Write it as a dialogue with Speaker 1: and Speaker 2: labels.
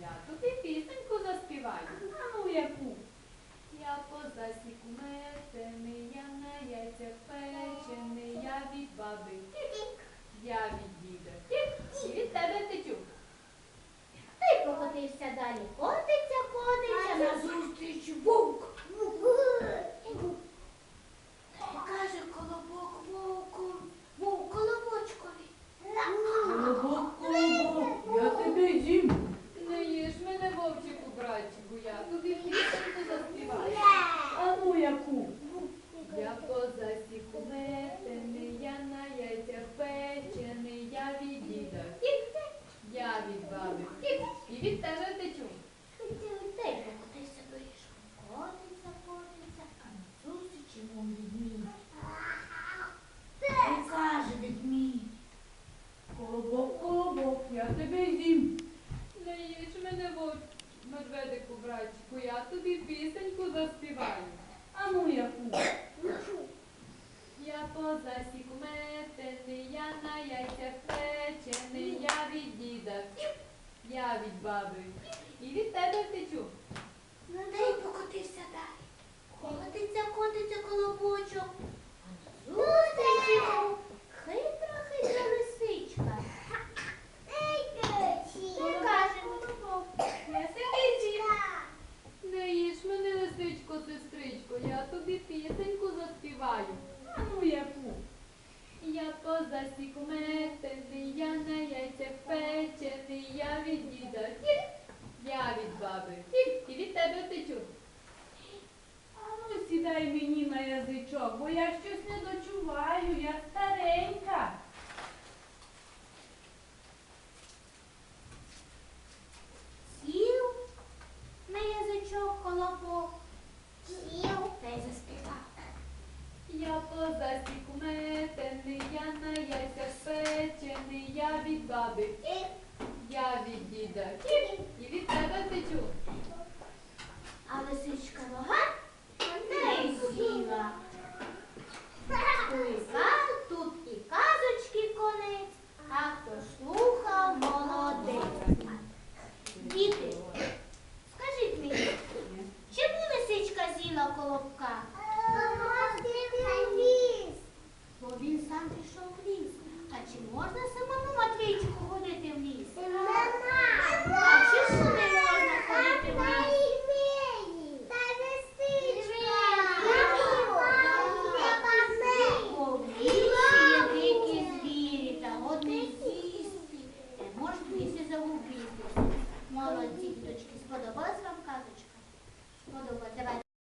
Speaker 1: Я то ти
Speaker 2: пісеньку заспівай, а яку. Я позасіку метений, я на яйцях печений, я від баби тік,
Speaker 3: я від діда тік, і від тебе тетюк.
Speaker 1: Ти покотився далі, котиться, котиться, назустріч. Братчику, я тобі пісеньку заспіваю.
Speaker 3: А ну яку?
Speaker 1: Я по засіку метений, я на яйцях печений, я від діда, втік, я від баби втік, і від тебе втечу.
Speaker 2: Ну та й покотився далі. Котиться, котиться колобочок. А на зустріч йому хитра, хитра лисичка. І каже колобок.
Speaker 1: Лисичко, не їж мене, лисичко, сестричко, я тобі пісеньку заспіваю.
Speaker 3: А ну яку?
Speaker 1: Я по засіку метений, я на яйцях печений, я від діда втік, я від баби втік, і від тебе втечу.
Speaker 3: А ну сідай мені на язичок, бо я щось не дочуваю, я старенька.
Speaker 2: Сів на язичок колобок. Сів та й заспівав.
Speaker 1: Я по засіку метений, я на яйцях печений, я від баби я від діда втік, і від тебе втечу.
Speaker 2: А лисичка нога не з'їла. Поїхав тут і казочки конець, а хто слухав, молодець. Діти, скажіть мені, чому лисичка з'їла колобка? Бо він сам пішов в. А чи можна самому